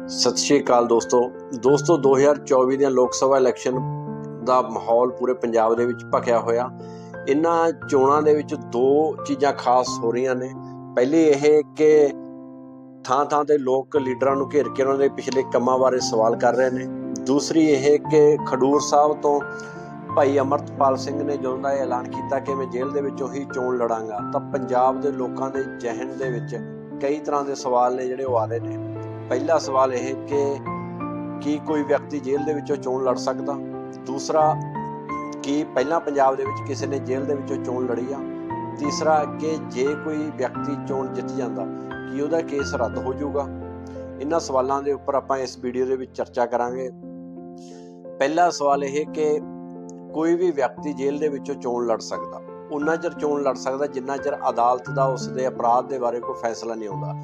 ਸਤਿ ਸ਼੍ਰੀ ਅਕਾਲ ਦੋਸਤੋ। ਦੋਸਤੋ 2024 ਦੀਆਂ ਲੋਕ ਸਭਾ ਇਲੈਕਸ਼ਨ ਦਾ ਮਾਹੌਲ ਪੂਰੇ ਪੰਜਾਬ ਦੇ ਵਿੱਚ ਭਖਿਆ ਹੋਇਆ। ਇਹਨਾਂ ਚੋਣਾਂ ਦੇ ਵਿੱਚ ਦੋ ਚੀਜ਼ਾਂ ਖਾਸ ਹੋ ਰਹੀਆਂ ਨੇ। ਪਹਿਲੀ ਇਹ ਕਿ ਥਾਂ ਥਾਂ ਤੇ ਲੋਕ ਲੀਡਰਾਂ ਨੂੰ ਘੇਰ ਕੇ ਉਹਨਾਂ ਦੇ ਪਿਛਲੇ ਕੰਮਾਂ ਬਾਰੇ ਸਵਾਲ ਕਰ ਰਹੇ ਨੇ। ਦੂਸਰੀ ਇਹ ਕਿ ਖਡੂਰ ਸਾਹਿਬ ਤੋਂ ਭਾਈ ਅਮਰਤਪਾਲ ਸਿੰਘ ਨੇ ਜਦੋਂ ਦਾ ਇਹ ਐਲਾਨ ਕੀਤਾ ਕਿ ਮੈਂ ਜੇਲ੍ਹ ਦੇ ਵਿੱਚੋਂ ਹੀ ਚੋਣ ਲੜਾਂਗਾ, ਤਾਂ ਪੰਜਾਬ ਦੇ ਲੋਕਾਂ ਦੇ ਜ਼ਿਹਨ ਦੇ ਵਿੱਚ ਕਈ ਤਰ੍ਹਾਂ ਦੇ ਸਵਾਲ ਨੇ ਜਿਹੜੇ ਉਹ ਆ ਰਹੇ ਨੇ। ਪਹਿਲਾ ਸਵਾਲ ਇਹ ਕਿ ਕੀ ਕੋਈ ਵਿਅਕਤੀ ਜੇਲ੍ਹ ਦੇ ਵਿੱਚੋਂ ਚੋਣ ਲੜ ਸਕਦਾ? ਦੂਸਰਾ, ਕੀ ਪਹਿਲਾਂ ਪੰਜਾਬ ਦੇ ਵਿੱਚ ਕਿਸੇ ਨੇ ਜੇਲ੍ਹ ਦੇ ਵਿੱਚੋਂ ਚੋਣ ਲੜੀ ਆ? ਤੀਸਰਾ, ਕਿ ਜੇ ਕੋਈ ਵਿਅਕਤੀ ਚੋਣ ਜਿੱਤ ਜਾਂਦਾ, ਕੀ ਉਹਦਾ ਕੇਸ ਰੱਦ ਹੋ ਜਾਊਗਾ? ਇਹਨਾਂ ਸਵਾਲਾਂ ਦੇ ਉੱਪਰ ਆਪਾਂ ਇਸ ਵੀਡੀਓ ਦੇ ਵਿੱਚ ਚਰਚਾ ਕਰਾਂਗੇ। ਪਹਿਲਾ ਸਵਾਲ ਇਹ ਕਿ ਕੋਈ ਵੀ ਵਿਅਕਤੀ ਜੇਲ੍ਹ ਦੇ ਵਿੱਚੋਂ ਚੋਣ ਲੜ ਸਕਦਾ। ਉਨਾ ਚਿਰ ਚੋਣ ਲੜ ਸਕਦਾ ਜਿੰਨਾ ਚਿਰ ਅਦਾਲਤ ਦਾ ਉਸ ਦੇ ਅਪਰਾਧ ਦੇ ਬਾਰੇ ਕੋਈ ਫੈਸਲਾ ਨਹੀਂ ਆਉਂਦਾ।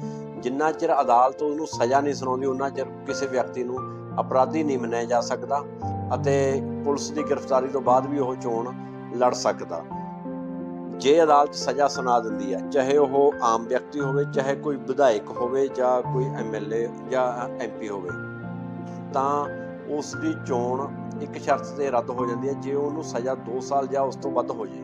ਜਿੰਨਾ ਚਿਰ ਅਦਾਲਤ ਉਹਨੂੰ ਸਜ਼ਾ ਨਹੀਂ ਸੁਣਾਉਂਦੀ, ਉਨਾ ਚਿਰ ਕਿਸੇ ਵਿਅਕਤੀ ਨੂੰ ਅਪਰਾਧੀ ਨਹੀਂ ਮੰਨਿਆ ਜਾ ਸਕਦਾ ਅਤੇ ਪੁਲਿਸ ਦੀ ਗ੍ਰਿਫਤਾਰੀ ਤੋਂ ਬਾਅਦ ਵੀ ਉਹ ਚੋਣ ਲੜ ਸਕਦਾ। ਜੇ ਅਦਾਲਤ ਸਜ਼ਾ ਸੁਣਾ ਦਿੰਦੀ ਹੈ, ਚਾਹੇ ਉਹ ਆਮ ਵਿਅਕਤੀ ਹੋਵੇ, ਚਾਹੇ ਕੋਈ ਵਿਧਾਇਕ ਹੋਵੇ ਜਾਂ ਕੋਈ ਐਮਐਲਏ ਜਾਂ ਐਮਪੀ ਹੋਵੇ, ਤਾਂ ਉਸ ਦੀ ਚੋਣ ਇੱਕ ਸ਼ਰਤ ਤੇ ਰੱਦ ਹੋ ਜਾਂਦੀ ਹੈ। ਜੇ ਉਹਨੂੰ ਸਜ਼ਾ 2 ਸਾਲ ਜਾਂ ਉਸ ਤੋਂ ਵੱਧ ਹੋ ਜੇ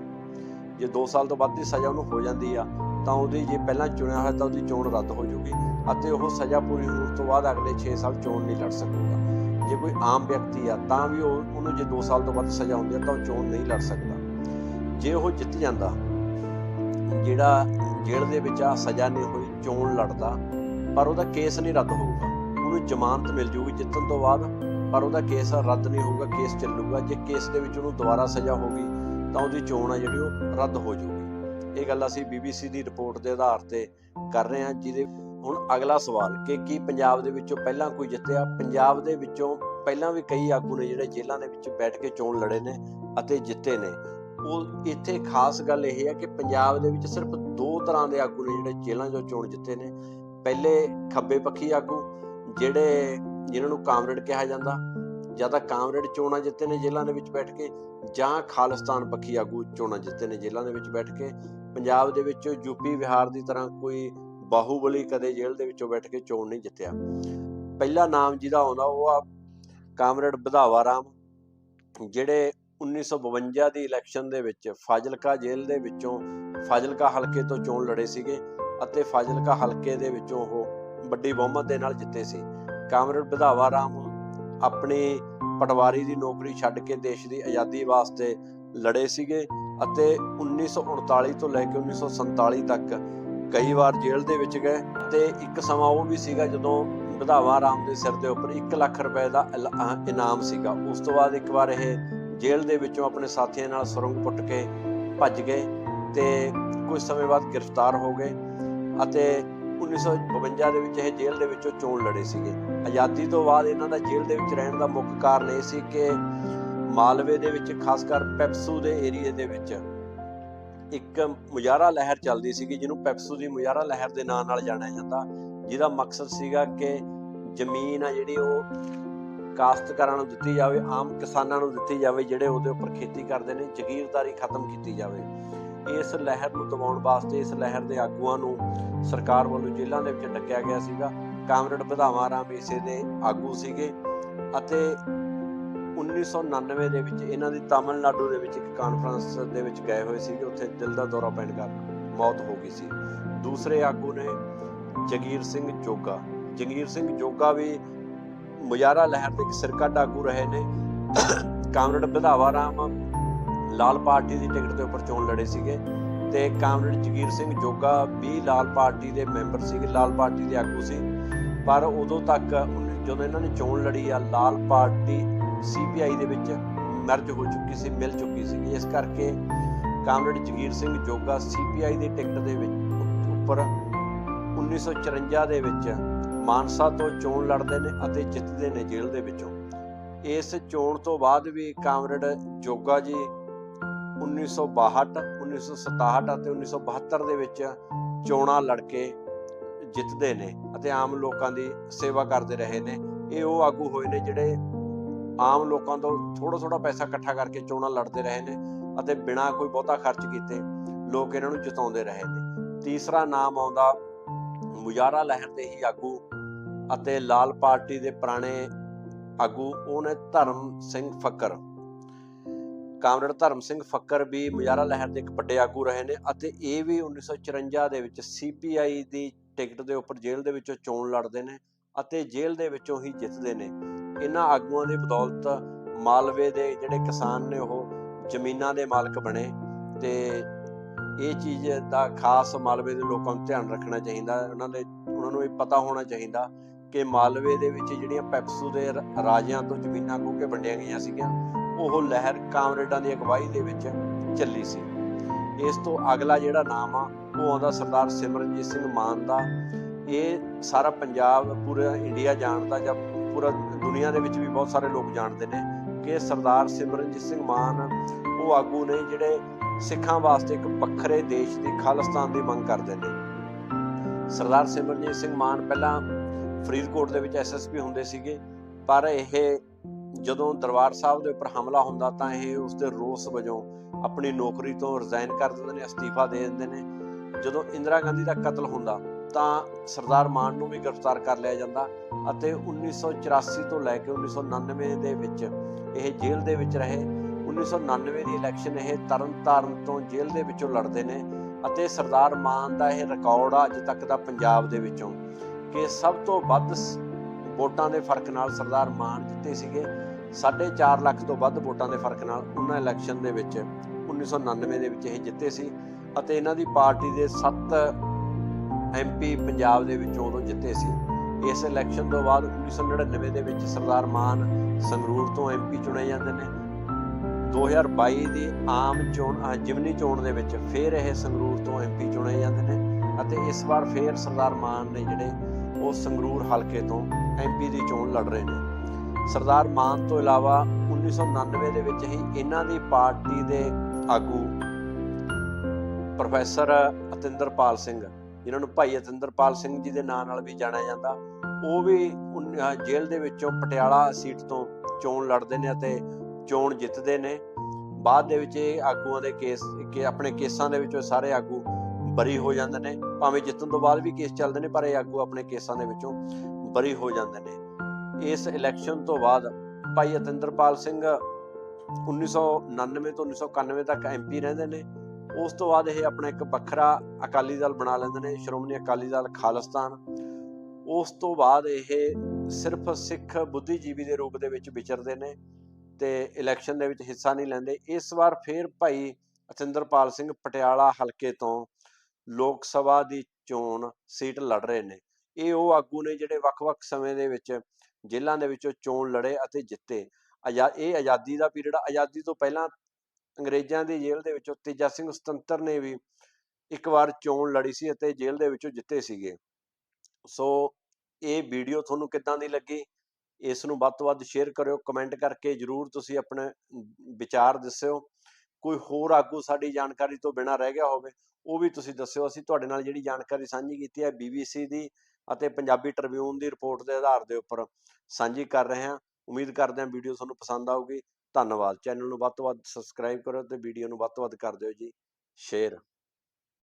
ਜੇ 2 ਸਾਲ ਤੋਂ ਵੱਧ ਦੀ ਸਜ਼ਾ ਉਹਨੂੰ ਹੋ ਜਾਂਦੀ ਆ ਤਾਂ ਉਹਦੀ ਜੇ ਪਹਿਲਾਂ ਚੁਣਿਆ ਹੋਇਆ ਤਾਂ ਉਹਦੀ ਚੋਣ ਰੱਦ ਹੋ ਜਾਊਗੀ ਅਤੇ ਉਹ ਸਜ਼ਾ ਪੂਰੀ ਹੋਣ ਤੋਂ ਬਾਅਦ ਅਗਲੇ 6 ਸਾਲ ਚੋਣ ਨਹੀਂ ਲੜ ਸਕੂਗਾ। ਜੇ ਕੋਈ ਆਮ ਵਿਅਕਤੀ ਆ ਤਾਂ ਵੀ ਉਹਨੂੰ ਜੇ 2 ਸਾਲ ਤੋਂ ਵੱਧ ਸਜ਼ਾ ਹੁੰਦੀ ਹੈ ਤਾਂ ਉਹ ਚੋਣ ਨਹੀਂ ਲੜ ਸਕਦਾ। ਜੇ ਉਹ ਜਿੱਤ ਜਾਂਦਾ, ਜਿਹੜਾ ਜੇਲ੍ਹ ਦੇ ਵਿੱਚ ਆ ਸਜ਼ਾ ਨਹੀਂ ਹੋਈ, ਚੋਣ ਲੜਦਾ, ਪਰ ਉਹਦਾ ਕੇਸ ਨਹੀਂ ਰੱਦ ਹੋਊਗਾ। ਉਹਨੂੰ ਜ਼ਮਾਨਤ ਮਿਲ ਜੂਗੀ ਜਿੱਤਣ ਤੋਂ ਬਾਅਦ, ਪਰ ਉਹਦਾ ਕੇਸ ਰੱਦ ਨਹੀਂ ਹੋਊਗਾ, ਕੇਸ ਚੱਲੂਗਾ। ਜੇ ਕੇਸ ਦੇ ਵਿੱਚ ਉਹਨੂੰ ਦੁਬਾਰਾ ਸਜ਼ਾ ਹੋ ਤਾਂ ਉਹਦੀ ਚੋਣ ਆ ਜਿਹੜੀ ਉਹ ਰੱਦ ਹੋ ਜਾਊਗੀ ਇਹ ਗੱਲ ਅਸੀਂ BBC ਦੀ ਰਿਪੋਰਟ ਦੇ ਆਧਾਰ ਤੇ ਕਰ ਰਹੇ ਹਾਂ, ਜਿਹਦੇ ਹੁਣ ਅਗਲਾ ਸਵਾਲ ਕਿ ਕੀ ਪੰਜਾਬ ਦੇ ਵਿੱਚੋਂ ਪਹਿਲਾਂ ਕੋਈ ਜਿੱਤਿਆ? ਪੰਜਾਬ ਦੇ ਵਿੱਚੋਂ ਪਹਿਲਾਂ ਵੀ ਕਈ ਆਗੂ ਨੇ ਜਿਹੜੇ ਜੇਲ੍ਹਾਂ ਦੇ ਵਿੱਚ ਬੈਠ ਕੇ ਚੋਣ ਲੜੇ ਨੇ ਅਤੇ ਜਿੱਤੇ ਨੇ। ਉਹ ਇੱਥੇ ਖਾਸ ਗੱਲ ਇਹ ਹੈ ਕਿ ਪੰਜਾਬ ਦੇ ਵਿੱਚ ਸਿਰਫ ਦੋ ਤਰ੍ਹਾਂ ਦੇ ਆਗੂ ਨੇ ਜਿਹੜੇ ਜੇਲ੍ਹਾਂ 'ਚੋਂ ਚੋਣ ਜਿੱਤੇ ਨੇ। ਪਹਿਲੇ ਖੱਬੇ ਪੱਖੀ ਆਗੂ, ਜਿਹੜੇ ਜਿਨ੍ਹਾਂ ਨੂੰ ਕਾਮਰੇਡ ਕਿਹਾ ਜਾਂਦਾ, ਜਾਂ ਤਾਂ ਕਾਮਰੇਡ ਚੋਣਾਂ ਜਿੱਤੇ ਨੇ ਜੇਲ੍ਹਾਂ ਦੇ ਵਿੱਚ ਬੈਠ ਕੇ, ਜਾਂ ਖਾਲਿਸਤਾਨ ਪੱਖੀ ਆਗੂ ਚੋਣਾਂ ਜਿੱਤੇ ਨੇ ਜੇਲ੍ਹਾਂ ਦੇ ਵਿੱਚ ਬੈਠ ਕੇ। ਪੰਜਾਬ ਦੇ ਵਿੱਚ ਯੂਪੀ ਬਿਹਾਰ ਦੀ ਤਰ੍ਹਾਂ ਕੋਈ ਬਾਹੂਬਲੀ ਕਦੇ ਜੇਲ੍ਹ ਦੇ ਵਿੱਚੋਂ ਬੈਠ ਕੇ ਚੋਣ ਨਹੀਂ ਜਿੱਤਿਆ। ਪਹਿਲਾ ਨਾਮ ਜਿਹਦਾ ਆਉਂਦਾ ਉਹ ਆ ਕਾਮਰੇਡ ਵਧਾਵਾ ਰਾਮ, ਜਿਹੜੇ 1952 ਦੀ ਇਲੈਕਸ਼ਨ ਦੇ ਵਿੱਚ ਫਾਜ਼ਿਲਕਾ ਜੇਲ੍ਹ ਦੇ ਵਿੱਚੋਂ ਫਾਜ਼ਿਲਕਾ ਹਲਕੇ ਤੋਂ ਚੋਣ ਲੜੇ ਸੀਗੇ ਅਤੇ ਫਾਜ਼ਿਲਕਾ ਹਲਕੇ ਦੇ ਵਿੱਚੋਂ ਉਹ ਵੱਡੀ ਬਹੁਮਤ ਦੇ ਨਾਲ ਜਿੱਤੇ ਸੀ। ਕਾਮਰੇਡ ਵਧਾਵਾ ਰਾਮ ਆਪਣੀ ਪਟਵਾਰੀ ਦੀ ਨੌਕਰੀ ਛੱਡ ਕੇ ਦੇਸ਼ ਦੀ ਆਜ਼ਾਦੀ ਵਾਸਤੇ ਲੜੇ ਸੀਗੇ ਅਤੇ 1939 ਤੋਂ ਲੈ ਕੇ 1947 ਤੱਕ ਕਈ ਵਾਰ ਜੇਲ੍ਹ ਦੇ ਵਿੱਚ ਗਏ ਤੇ ਇੱਕ ਸਮਾਂ ਉਹ ਵੀ ਸੀਗਾ ਜਦੋਂ ਵਧਾਵਾ ਰਾਮ ਦੇ ਸਿਰ ਦੇ ਉੱਪਰ 1 ਲੱਖ ਰੁਪਏ ਦਾ ਇਨਾਮ ਸੀਗਾ। ਉਸ ਤੋਂ ਬਾਅਦ ਇੱਕ ਵਾਰ ਇਹ ਜੇਲ੍ਹ ਦੇ ਵਿੱਚੋਂ ਆਪਣੇ ਸਾਥੀਆਂ ਨਾਲ ਸੁਰੰਗ ਪੁੱਟ ਕੇ ਭੱਜ ਗਏ ਤੇ ਕੁਝ ਸਮੇਂ ਬਾਅਦ ਗ੍ਰਿਫਤਾਰ ਹੋ ਗਏ ਅਤੇ 1952 ਦੇ ਵਿੱਚ ਇਹ ਜੇਲ੍ਹ ਦੇ ਵਿੱਚੋਂ ਚੋਣ ਲੜੇ ਸੀਗੇ। ਆਜ਼ਾਦੀ ਤੋਂ ਬਾਅਦ ਇਹਨਾਂ ਦਾ ਜੇਲ੍ਹ ਦੇ ਵਿੱਚ ਰਹਿਣ ਦਾ ਮੁੱਖ ਕਾਰਨ ਇਹ ਸੀ ਕਿ ਮਾਲਵੇ ਦੇ ਵਿੱਚ, ਖਾਸ ਕਰ ਪੈਪਸੂ ਦੇ ਏਰੀਏ ਦੇ ਵਿੱਚ, ਇੱਕ ਮੁਜ਼ਾਹਰਾ ਲਹਿਰ ਚੱਲਦੀ ਸੀਗੀ, ਜਿਹਨੂੰ ਪੈਪਸੂ ਦੀ ਮੁਜ਼ਾਹਰਾ ਲਹਿਰ ਦੇ ਨਾਂ ਨਾਲ ਜਾਣਿਆ ਜਾਂਦਾ। ਜਿਹਦਾ ਮਕਸਦ ਸੀਗਾ ਕਿ ਜ਼ਮੀਨ ਆ ਜਿਹੜੀ ਉਹ ਕਾਸ਼ਤਕਾਰਾਂ ਨੂੰ ਦਿੱਤੀ ਜਾਵੇ, ਆਮ ਕਿਸਾਨਾਂ ਨੂੰ ਦਿੱਤੀ ਜਾਵੇ, ਜਿਹੜੇ ਉਹਦੇ ਉੱਪਰ ਖੇਤੀ ਕਰਦੇ ਨੇ, ਜ਼ਗੀਰਦਾਰੀ ਖਤਮ ਕੀਤੀ ਜਾਵੇ। ਇਸ ਲਹਿਰ ਨੂੰ ਦਬਾਉਣ ਵਾਸਤੇ, ਇਸ ਲਹਿਰ ਦੇ ਆਗੂਆਂ ਨੂੰ ਸਰਕਾਰ ਵੱਲੋਂ ਜੇਲ੍ਹਾਂ ਦੇ ਵਿੱਚ ਡੱਕਿਆ ਗਿਆ ਸੀਗਾ। ਕਾਮਰੇਡ ਵਧਾਵਾ ਰਾਮ ਇਸੇ ਦੇ ਆਗੂ ਸੀਗੇ ਅਤੇ 1999 ਦੇ ਵਿੱਚ ਇਹਨਾਂ ਦੀ ਤਾਮਿਲਨਾਡੂ ਦੇ ਵਿੱਚ ਇੱਕ ਕਾਨਫਰੰਸ ਦੇ ਵਿੱਚ ਗਏ ਹੋਏ ਸੀ ਉੱਥੇ ਦਿਲ ਦਾ ਦੌਰਾ ਪੈਣ ਕਾਰਨ ਮੌਤ ਹੋ ਗਈ ਸੀ। ਦੂਸਰੇ ਆਗੂ ਨੇ ਜਗੀਰ ਸਿੰਘ ਜੋਗਾ। ਜਗੀਰ ਸਿੰਘ ਜੋਗਾ ਵੀ ਮੁਜ਼ਾਰਾ ਲਹਿਰ ਦੇ ਇੱਕ ਸਿਰਕੱਢ ਆਗੂ ਰਹੇ ਨੇ। ਕਾਮਰੇਡ ਵਧਾਵਾ ਰਾਮ ਲਾਲ ਪਾਰਟੀ ਦੀ ਟਿਕਟ ਦੇ ਉੱਪਰ ਚੋਣ ਲੜੇ ਸੀਗੇ ਤੇ ਕਾਮਰੇਡ ਜਗੀਰ ਸਿੰਘ ਜੋਗਾ ਵੀ ਲਾਲ ਪਾਰਟੀ ਦੇ ਮੈਂਬਰ ਸੀਗੇ। ਲਾਲ ਪਾਰਟੀ ਦੇ ਆਗੂ ਸੀ। ਪਰ ਉਦੋਂ ਤੱਕ ਜਦੋਂ ਇਹਨਾਂ ਨੇ ਚੋਣ ਲੜੀ ਆ, ਲਾਲ ਪਾਰਟੀ ਸੀਪੀਆਈ ਦੇ ਵਿੱਚ ਮਰਜ ਹੋ ਚੁੱਕੀ ਸੀ, ਮਿਲ ਚੁੱਕੀ ਸੀ ਇਸ ਕਰਕੇ ਕਾਮਰੇਡ ਜਗੀਰ ਸਿੰਘ ਜੋਗਾ ਸੀਪੀਆਈ ਦੀ ਟਿਕਟ ਦੇ ਵਿੱਚ ਉੱਪਰ 1954 ਦੇ ਵਿੱਚ ਮਾਨਸਾ ਤੋਂ ਚੋਣ ਲੜਦੇ ਨੇ ਅਤੇ ਜਿੱਤਦੇ ਨੇ ਜੇਲ੍ਹ ਦੇ ਵਿੱਚੋਂ। ਇਸ ਚੋਣ ਤੋਂ ਬਾਅਦ ਵੀ ਕਾਮਰੇਡ ਜੋਗਾ ਜੀ 1962 1967 ਅਤੇ 1972 ਦੇ ਵਿੱਚ ਚੋਣਾਂ ਲੜ ਕੇ ਜਿੱਤਦੇ ਨੇ ਅਤੇ ਆਮ ਲੋਕਾਂ ਦੀ ਸੇਵਾ ਕਰਦੇ ਰਹੇ ਨੇ। ਇਹ ਉਹ ਆਗੂ ਹੋਏ ਨੇ ਜਿਹੜੇ ਆਮ ਲੋਕਾਂ ਤੋਂ ਥੋੜਾ ਥੋੜਾ ਪੈਸਾ ਇਕੱਠਾ ਕਰਕੇ ਚੋਣਾਂ ਲੜਦੇ ਰਹੇ ਨੇ ਅਤੇ ਬਿਨਾਂ ਕੋਈ ਬਹੁਤਾ ਖਰਚ ਕੀਤੇ ਲੋਕ ਇਹਨਾਂ ਨੂੰ ਜਿਤਾਉਂਦੇ ਰਹੇ ਨੇ। ਤੀਸਰਾ ਨਾਮ ਆਉਂਦਾ ਮੁਜ਼ਾਰਾ ਲਹਿਰ ਦੇ ਹੀ ਆਗੂ ਅਤੇ ਲਾਲ ਪਾਰਟੀ ਦੇ ਪੁਰਾਣੇ ਆਗੂ ਉਹਨੇ ਧਰਮ ਸਿੰਘ ਫੱਕਰ। ਕਾਮਰੇਡ ਧਰਮ ਸਿੰਘ ਫੱਕਰ ਵੀ ਮੁਜ਼ਾਰਾ ਲਹਿਰ ਦੇ ਇੱਕ ਵੱਡੇ ਆਗੂ ਰਹੇ ਨੇ ਅਤੇ ਇਹ ਵੀ 1954 ਦੇ ਵਿੱਚ ਸੀਪੀਆਈ ਦੀ ਟਿਕਟ ਦੇ ਉੱਪਰ ਜੇਲ੍ਹ ਦੇ ਵਿੱਚੋਂ ਚੋਣ ਲੜਦੇ ਨੇ ਅਤੇ ਜੇਲ੍ਹ ਦੇ ਵਿੱਚੋਂ ਹੀ ਜਿੱਤਦੇ ਨੇ। ਇਹਨਾਂ ਆਗੂਆਂ ਦੀ ਬਦੌਲਤ ਮਾਲਵੇ ਦੇ ਜਿਹੜੇ ਕਿਸਾਨ ਨੇ ਉਹ ਜ਼ਮੀਨਾਂ ਦੇ ਮਾਲਕ ਬਣੇ ਤੇ ਇਹ ਚੀਜ਼ ਦਾ ਖਾਸ ਮਾਲਵੇ ਦੇ ਲੋਕਾਂ ਨੂੰ ਧਿਆਨ ਰੱਖਣਾ ਚਾਹੀਦਾ। ਉਹਨਾਂ ਦੇ, ਉਹਨਾਂ ਨੂੰ ਇਹ ਪਤਾ ਹੋਣਾ ਚਾਹੀਦਾ ਕਿ ਮਾਲਵੇ ਦੇ ਵਿੱਚ ਜਿਹੜੀਆਂ ਪੈਪਸੂ ਦੇ ਰਾਜਿਆਂ ਤੋਂ ਜ਼ਮੀਨਾਂ ਖੋਹ ਕੇ ਵੰਡੀਆਂ ਗਈਆਂ ਸੀਗੀਆਂ, ਉਹ ਲਹਿਰ ਕਾਮਰੇਡਾਂ ਦੀ ਅਗਵਾਈ ਦੇ ਵਿੱਚ ਚੱਲੀ ਸੀ। ਇਸ ਤੋਂ ਅਗਲਾ ਜਿਹੜਾ ਨਾਮ ਆ, ਉਹ ਆਉਂਦਾ ਸਰਦਾਰ ਸਿਮਰਨਜੀਤ ਸਿੰਘ ਮਾਨ ਦਾ। ਇਹ ਸਾਰਾ ਪੰਜਾਬ, ਪੂਰਾ ਇੰਡੀਆ ਜਾਣਦਾ ਜਾਂ ਪੂਰਾ ਦੁਨੀਆ ਦੇ ਵਿੱਚ ਵੀ ਬਹੁਤ ਸਾਰੇ ਲੋਕ ਜਾਣਦੇ ਨੇ ਕਿ ਸਰਦਾਰ ਸਿਮਰਨਜੀਤ ਸਿੰਘ ਮਾਨ ਉਹ ਆਗੂ ਨੇ ਜਿਹੜੇ ਸਿੱਖਾਂ ਵਾਸਤੇ ਇੱਕ ਵੱਖਰੇ ਦੇਸ਼ ਦੀ ਖਾਲਿਸਤਾਨ ਦੀ ਮੰਗ ਕਰਦੇ ਨੇ। ਸਰਦਾਰ ਸਿਮਰਨਜੀਤ ਸਿੰਘ ਮਾਨ ਪਹਿਲਾਂ ਫਰੀਦਕੋਟ ਦੇ ਵਿੱਚ ਐਸਐਸਪੀ ਹੁੰਦੇ ਸੀਗੇ, ਪਰ ਇਹ ਜਦੋਂ ਦਰਬਾਰ ਸਾਹਿਬ ਦੇ ਉੱਪਰ ਹਮਲਾ ਹੁੰਦਾ ਤਾਂ ਇਹ ਉਸ ਦੇ ਰੋਸ ਵਜੋਂ ਆਪਣੀ ਨੌਕਰੀ ਤੋਂ ਰਿਜ਼ਾਈਨ ਕਰ ਦਿੰਦੇ ਨੇ, ਅਸਤੀਫਾ ਦੇ ਦਿੰਦੇ ਨੇ। ਜਦੋਂ ਇੰਦਰਾ ਗਾਂਧੀ ਦਾ ਕਤਲ ਹੁੰਦਾ ਤਾਂ ਸਰਦਾਰ ਮਾਨ ਨੂੰ ਵੀ ਗ੍ਰਿਫਤਾਰ ਕਰ ਲਿਆ ਜਾਂਦਾ ਅਤੇ 1984 ਤੋਂ ਲੈ ਕੇ 1999 ਦੇ ਵਿੱਚ ਇਹ ਜੇਲ੍ਹ ਦੇ ਵਿੱਚ ਰਹੇ। 1999 ਦੀ ਇਲੈਕਸ਼ਨ ਇਹ ਤਰਨਤਾਰਨ ਤੋਂ ਜੇਲ੍ਹ ਦੇ ਵਿੱਚੋਂ ਲੜਦੇ ਨੇ ਅਤੇ ਸਰਦਾਰ ਮਾਨ ਦਾ ਇਹ ਰਿਕਾਰਡ ਆ ਅੱਜ ਤੱਕ ਦਾ ਪੰਜਾਬ ਦੇ ਵਿੱਚੋਂ ਕਿ ਸਭ ਤੋਂ ਵੱਧ ਸ- ਵੋਟਾਂ ਦੇ ਫ਼ਰਕ ਨਾਲ ਸਰਦਾਰ ਮਾਨ ਜਿੱਤੇ ਸੀਗੇ। 4.5 ਲੱਖ ਤੋਂ ਵੱਧ ਵੋਟਾਂ ਦੇ ਫ਼ਰਕ ਨਾਲ ਉਹਨਾਂ ਇਲੈਕਸ਼ਨ ਦੇ ਵਿੱਚ 1999 ਦੇ ਵਿੱਚ ਇਹ ਜਿੱਤੇ ਸੀ ਅਤੇ ਇਹਨਾਂ ਦੀ ਪਾਰਟੀ ਦੇ 7 ਐਮਪੀ ਪੰਜਾਬ ਦੇ ਵਿੱਚੋਂ ਉਦੋਂ ਜਿੱਤੇ ਸੀ। ਇਸ ਇਲੈਕਸ਼ਨ ਤੋਂ ਬਾਅਦ 1999 ਦੇ ਵਿੱਚ ਸਰਦਾਰ ਮਾਨ ਸੰਗਰੂਰ ਤੋਂ ਐਮਪੀ ਚੁਣੇ ਜਾਂਦੇ ਨੇ। 2022 ਦੀ ਆਮ ਚੋਣ ਜਿਮਨੀ ਚੋਣ ਦੇ ਵਿੱਚ ਫਿਰ ਇਹ ਸੰਗਰੂਰ ਤੋਂ ਐਮਪੀ ਚੁਣੇ ਜਾਂਦੇ ਨੇ ਅਤੇ ਇਸ ਵਾਰ ਫਿਰ ਸਰਦਾਰ ਮਾਨ ਨੇ ਜਿਹੜੇ ਉਹ ਸੰਗਰੂਰ ਹਲਕੇ ਤੋਂ ਐਮਪੀ ਦੀ ਚੋਣ ਲੜ ਰਹੇ ਨੇ। ਸਰਦਾਰ ਮਾਨ ਤੋਂ ਇਲਾਵਾ 1999 ਦੇ ਵਿੱਚ ਹੀ ਇਹਨਾਂ ਦੀ ਪਾਰਟੀ ਦੇ ਆਗੂ ਪ੍ਰੋਫੈਸਰ ਅਤਿੰਦਰਪਾਲ ਸਿੰਘ ਜਿਨ੍ਹਾਂ ਨੂੰ ਭਾਈ ਅਤਿੰਦਰਪਾਲ ਸਿੰਘ ਜੀ ਦੇ ਨਾਂ ਨਾਲ ਵੀ ਜਾਣਿਆ ਜਾਂਦਾ, ਉਹ ਵੀ ਜੇਲ੍ਹ ਦੇ ਵਿੱਚੋਂ ਪਟਿਆਲਾ ਸੀਟ ਤੋਂ ਚੋਣ ਲੜਦੇ ਨੇ ਅਤੇ ਚੋਣ ਜਿੱਤਦੇ ਨੇ। ਬਾਅਦ ਦੇ ਵਿੱਚ ਇਹ ਆਗੂਆਂ ਦੇ ਕੇਸ, ਕਿ ਆਪਣੇ ਕੇਸਾਂ ਦੇ ਵਿੱਚੋਂ ਸਾਰੇ ਆਗੂ ਬਰੀ ਹੋ ਜਾਂਦੇ ਨੇ। ਭਾਵੇਂ ਜਿੱਤਣ ਤੋਂ ਬਾਅਦ ਵੀ ਕੇਸ ਚੱਲਦੇ ਨੇ, ਪਰ ਇਹ ਆਗੂ ਆਪਣੇ ਕੇਸਾਂ ਦੇ ਵਿੱਚੋਂ ਬਰੀ ਹੋ ਜਾਂਦੇ ਨੇ। ਇਸ ਇਲੈਕਸ਼ਨ ਤੋਂ ਬਾਅਦ ਭਾਈ ਅਤਿੰਦਰਪਾਲ ਸਿੰਘ 1999 ਤੋਂ 1991 ਤੱਕ ਐਮਪੀ ਰਹਿੰਦੇ ਨੇ। ਉਸ ਤੋਂ ਬਾਅਦ ਇਹ ਆਪਣਾ ਇੱਕ ਵੱਖਰਾ ਅਕਾਲੀ ਦਲ ਬਣਾ ਲੈਂਦੇ ਨੇ, ਸ਼੍ਰੋਮਣੀ ਅਕਾਲੀ ਦਲ ਖਾਲਿਸਤਾਨ। ਉਸ ਤੋਂ ਬਾਅਦ ਇਹ ਸਿਰਫ ਸਿੱਖ ਬੁੱਧੀਜੀਵੀ ਦੇ ਰੂਪ ਦੇ ਵਿੱਚ ਵਿਚਰਦੇ ਨੇ ਤੇ ਇਲੈਕਸ਼ਨ ਦੇ ਵਿੱਚ ਹਿੱਸਾ ਨਹੀਂ ਲੈਂਦੇ। ਇਸ ਵਾਰ ਫੇਰ ਭਾਈ ਅਤਿੰਦਰਪਾਲ ਸਿੰਘ ਪਟਿਆਲਾ ਹਲਕੇ ਤੋਂ ਲੋਕ ਸਭਾ ਦੀ ਚੋਣ ਸੀਟ ਲੜ ਰਹੇ ਨੇ। ਇਹ ਉਹ ਆਗੂ ਨੇ ਜਿਹੜੇ ਵੱਖ-ਵੱਖ ਸਮੇਂ ਦੇ ਵਿੱਚ ਜੇਲ੍ਹਾਂ ਦੇ ਵਿੱਚੋਂ ਚੋਣ ਲੜੇ ਅਤੇ ਜਿੱਤੇ। ਆਜ਼ਾ, ਇਹ ਆਜ਼ਾਦੀ ਦਾ ਪੀਰੀਅਡ ਆਜ਼ਾਦੀ ਤੋਂ ਪਹਿਲਾਂ ਅੰਗਰੇਜ਼ਾਂ ਦੀ ਜੇਲ੍ਹ ਦੇ ਵਿੱਚੋਂ ਤੇਜਾ ਸਿੰਘ ਸੁਤੰਤਰ ਨੇ ਵੀ ਇੱਕ ਵਾਰ ਚੋਣ ਲੜੀ ਸੀ ਅਤੇ ਜੇਲ੍ਹ ਦੇ ਵਿੱਚੋਂ ਜਿੱਤੇ ਸੀਗੇ। ਸੋ ਇਹ ਵੀਡੀਓ ਤੁਹਾਨੂੰ ਕਿੱਦਾਂ ਦੀ ਲੱਗੀ? ਇਸ ਨੂੰ ਵੱਧ ਤੋਂ ਵੱਧ ਸ਼ੇਅਰ ਕਰਿਓ, ਕਮੈਂਟ ਕਰਕੇ ਜਰੂਰ ਤੁਸੀਂ ਆਪਣੇ ਵਿਚਾਰ ਦੱਸਿਓ। ਕੋਈ ਹੋਰ ਆਗੂ ਸਾਡੀ ਜਾਣਕਾਰੀ ਤੋਂ ਬਿਨਾਂ ਰਹਿ ਗਿਆ ਹੋਵੇ, ਉਹ ਵੀ ਤੁਸੀਂ ਦੱਸਿਓ। ਅਸੀਂ ਤੁਹਾਡੇ ਨਾਲ ਜਿਹੜੀ ਜਾਣਕਾਰੀ ਸਾਂਝੀ ਕੀਤੀ ਹੈ ਬੀਬੀਸੀ ਦੀ ਅਤੇ ਪੰਜਾਬੀ ਟ੍ਰਿਬਿਊਨ ਦੀ ਰਿਪੋਰਟ ਦੇ ਆਧਾਰ ਦੇ ਉੱਪਰ ਸਾਂਝੀ ਕਰ ਰਹੇ ਹਾਂ। ਉਮੀਦ ਕਰਦੇ ਹਾਂ ਵੀਡੀਓ ਤੁਹਾਨੂੰ ਪਸੰਦ ਆਊਗੀ। ਧੰਨਵਾਦ। ਚੈਨਲ ਨੂੰ ਵੱਧ ਤੋਂ ਵੱਧ ਸਬਸਕ੍ਰਾਈਬ ਕਰੋ ਤੇ ਵੀਡੀਓ ਨੂੰ ਵੱਧ ਤੋਂ ਵੱਧ ਕਰ ਦਿਓ ਜੀ। ਸ਼ੇਅਰ